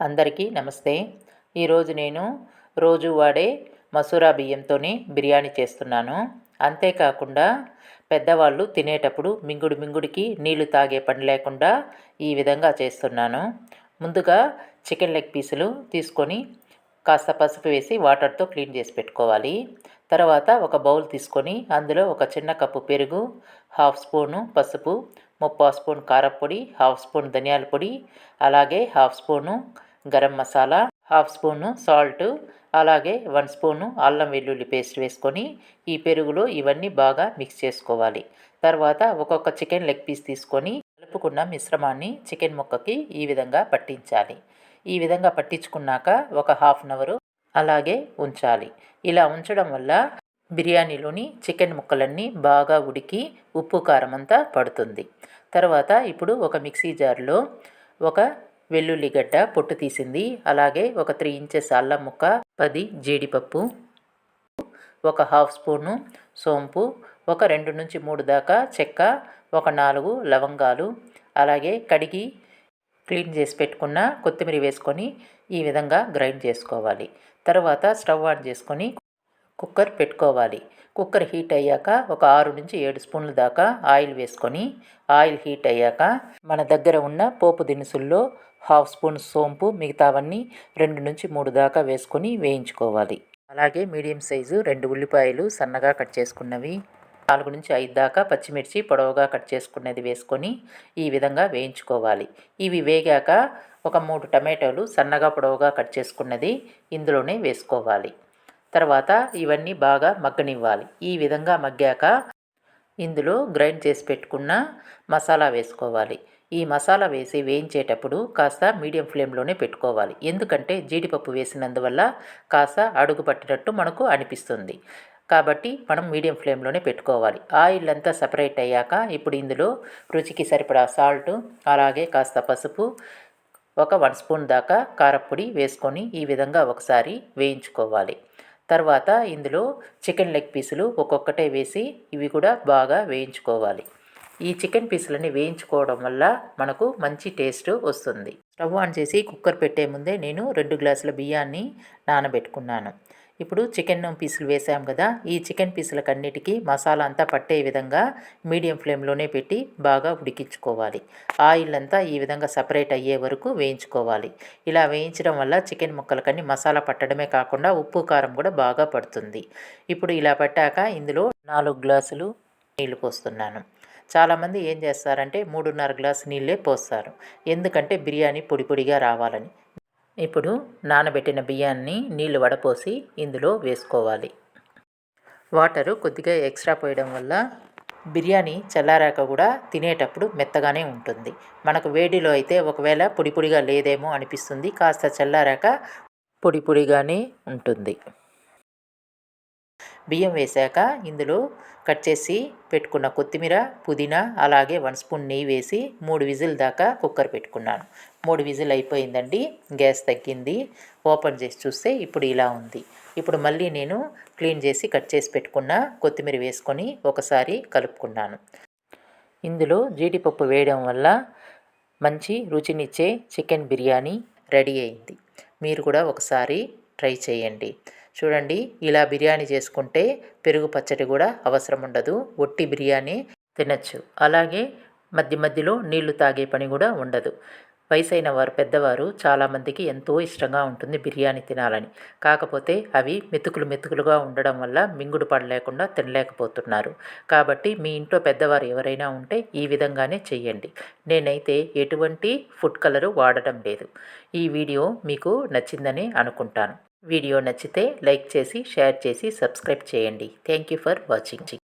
అందరికీ నమస్తే. ఈరోజు నేను రోజు వాడే మసూరా బియ్యంతో బిర్యానీ చేస్తున్నాను. అంతేకాకుండా పెద్దవాళ్ళు తినేటప్పుడు మింగుడు మింగుడికి నీళ్ళు తాగే పని లేకుండా ఈ విధంగా చేస్తున్నాను. ముందుగా చికెన్ లెగ్ పీసులు తీసుకొని కాస్త పసుపు వేసి వాటర్తో క్లీన్ చేసి పెట్టుకోవాలి. తర్వాత ఒక బౌల్ తీసుకొని అందులో ఒక చిన్న కప్పు పెరుగు హాఫ్ స్పూను పసుపు ముప్పా స్పూన్ కారపొడి హాఫ్ స్పూన్ ధనియాల పొడి అలాగే half spoon garam masala half spoon salt అలాగే వన్ స్పూను అల్లం వెల్లుల్లి పేస్ట్ వేసుకొని ఈ పెరుగులో ఇవన్నీ బాగా మిక్స్ చేసుకోవాలి. తర్వాత ఒక్కొక్క చికెన్ లెగ్ పీస్ తీసుకొని కలుపుకున్న మిశ్రమాన్ని చికెన్ ముక్కకి ఈ విధంగా పట్టించాలి. ఈ విధంగా పట్టించుకున్నాక ఒక హాఫ్ అన్ అవరు అలాగే ఉంచాలి. ఇలా ఉంచడం వల్ల బిర్యానీలోని చికెన్ ముక్కలన్నీ బాగా ఉడికి ఉప్పు కారం అంతా పడుతుంది. తర్వాత ఇప్పుడు ఒక మిక్సీ జార్లో ఒక వెల్లుల్లిగడ్డ పొట్టు తీసింది. అలాగే ఒక త్రీ ఇంచెస్ అల్లం ముక్క పది జీడిపప్పు ఒక హాఫ్ స్పూను సోంపు ఒక రెండు నుంచి మూడు దాకా చెక్క ఒక నాలుగు లవంగాలు అలాగే కడిగి క్లీన్ చేసి పెట్టుకున్న కొత్తిమీర వేసుకొని ఈ విధంగా గ్రైండ్ చేసుకోవాలి. తర్వాత స్టవ్ ఆన్ చేసుకొని కుక్కర్ పెట్టుకోవాలి. కుక్కర్ హీట్ అయ్యాక ఒక ఆరు నుంచి ఏడు స్పూన్ల దాకా ఆయిల్ వేసుకొని ఆయిల్ హీట్ అయ్యాక మన దగ్గర ఉన్న పోపు దినుసుల్లో హాఫ్ స్పూన్ సోంపు మిగతావన్నీ రెండు నుంచి మూడు దాకా వేసుకొని వేయించుకోవాలి. అలాగే మీడియం సైజు రెండు ఉల్లిపాయలు సన్నగా కట్ చేసుకున్నవి నాలుగు నుంచి ఐదు దాకా పచ్చిమిర్చి పొడవుగా కట్ చేసుకున్నది వేసుకొని ఈ విధంగా వేయించుకోవాలి. ఇవి వేగాక ఒక మూడు టమాటోలు సన్నగా పొడవుగా కట్ చేసుకున్నది ఇందులోనే వేసుకోవాలి. తర్వాత ఇవన్నీ బాగా మగ్గనివ్వాలి. ఈ విధంగా మగ్గాక ఇందులో గ్రైండ్ చేసి పెట్టుకున్న మసాలా వేసుకోవాలి. ఈ మసాలా వేసి వేయించేటప్పుడు కాస్త మీడియం ఫ్లేమ్లోనే పెట్టుకోవాలి. ఎందుకంటే జీడిపప్పు వేసినందువల్ల కాస్త అడుగు పట్టినట్టు మనకు అనిపిస్తుంది. కాబట్టి మనం మీడియం ఫ్లేమ్లోనే పెట్టుకోవాలి. ఆయిల్ అంతా సపరేట్ అయ్యాక ఇప్పుడు ఇందులో రుచికి సరిపడా సాల్ట్ అలాగే కాస్త పసుపు ఒక వన్ స్పూన్ దాకా కారపొడి వేసుకొని ఈ విధంగా ఒకసారి వేయించుకోవాలి. తర్వాత ఇందులో చికెన్ లెగ్ పీసులు ఒక్కొక్కటే వేసి ఇవి కూడా బాగా వేయించుకోవాలి. ఈ చికెన్ పీసులని వేయించుకోవడం వల్ల మనకు మంచి టేస్ట్ వస్తుంది. స్టవ్ ఆన్ చేసి కుక్కర్ పెట్టే ముందే నేను రెండు గ్లాసుల బియ్యాన్ని నానబెట్టుకున్నాను. ఇప్పుడు చికెన్ పీసులు వేసాం కదా ఈ చికెన్ పీసులకన్నిటికీ మసాలా అంతా పట్టే విధంగా మీడియం ఫ్లేమ్లోనే పెట్టి బాగా ఉడికించుకోవాలి. ఆయిల్ అంతా ఈ విధంగా సపరేట్ అయ్యే వరకు వేయించుకోవాలి. ఇలా వేయించడం వల్ల చికెన్ ముక్కలకన్నీ మసాలా పట్టడమే కాకుండా ఉప్పు కారం కూడా బాగా పడుతుంది. ఇప్పుడు ఇలా పట్టాక ఇందులో నాలుగు గ్లాసులు నీళ్ళు పోస్తున్నాను. చాలామంది ఏం చేస్తారంటే మూడున్నర గ్లాస్ నీళ్ళే పోస్తారు. ఎందుకంటే బిర్యానీ పొడి పొడిగా రావాలని. ఇప్పుడు నానబెట్టిన బియ్యాన్ని నీళ్ళు వడపోసి ఇందులో వేసుకోవాలి. వాటరు కొద్దిగా ఎక్స్ట్రా పోయడం వల్ల బిర్యానీ చల్లారాక కూడా తినేటప్పుడు మెత్తగానే ఉంటుంది. మనకు వేడిలో అయితే ఒకవేళ పొడి పొడిగా లేదేమో అనిపిస్తుంది. కాస్త చల్లారాక పొడి పొడిగానే ఉంటుంది. బియ్యం వేశాక ఇందులో కట్ చేసి పెట్టుకున్న కొత్తిమీర పుదీనా అలాగే వన్ స్పూన్ నెయ్యి వేసి మూడు విజిల్ దాకా కుక్కర్ పెట్టుకున్నాను. మూడు విజిల్ అయిపోయిందండి గ్యాస్ తగ్గింది. ఓపెన్ చేసి చూస్తే ఇప్పుడు ఇలా ఉంది. ఇప్పుడు మళ్ళీ నేను క్లీన్ చేసి కట్ చేసి పెట్టుకున్న కొత్తిమీర వేసుకొని ఒకసారి కలుపుకున్నాను. ఇందులో జీడిపప్పు వేయడం వల్ల మంచి రుచినిచ్చే చికెన్ బిర్యానీ రెడీ అయింది. మీరు కూడా ఒకసారి ట్రై చేయండి. చూడండి ఇలా బిర్యానీ చేసుకుంటే పెరుగు పచ్చడి కూడా అవసరం ఉండదు. ఒట్టి బిర్యానీ తినచ్చు. అలాగే మధ్య మధ్యలో నీళ్ళు తాగే పని కూడా ఉండదు. వయసైన వారు పెద్దవారు చాలామందికి ఎంతో ఇష్టంగా ఉంటుంది బిర్యానీ తినాలని. కాకపోతే అవి మెతుకులు మెతుకులుగా ఉండడం వల్ల మింగుడు పడలేకుండా తినలేకపోతున్నారు. కాబట్టి మీ ఇంట్లో పెద్దవారు ఎవరైనా ఉంటే ఈ విధంగానే చెయ్యండి. నేనైతే ఎటువంటి ఫుడ్ కలరు వాడడం లేదు. ఈ వీడియో మీకు నచ్చిందని అనుకుంటాను. వీడియో నచ్చితే లైక్ చేసి షేర్ చేసి సబ్స్క్రైబ్ చేయండి. Thank you for watching.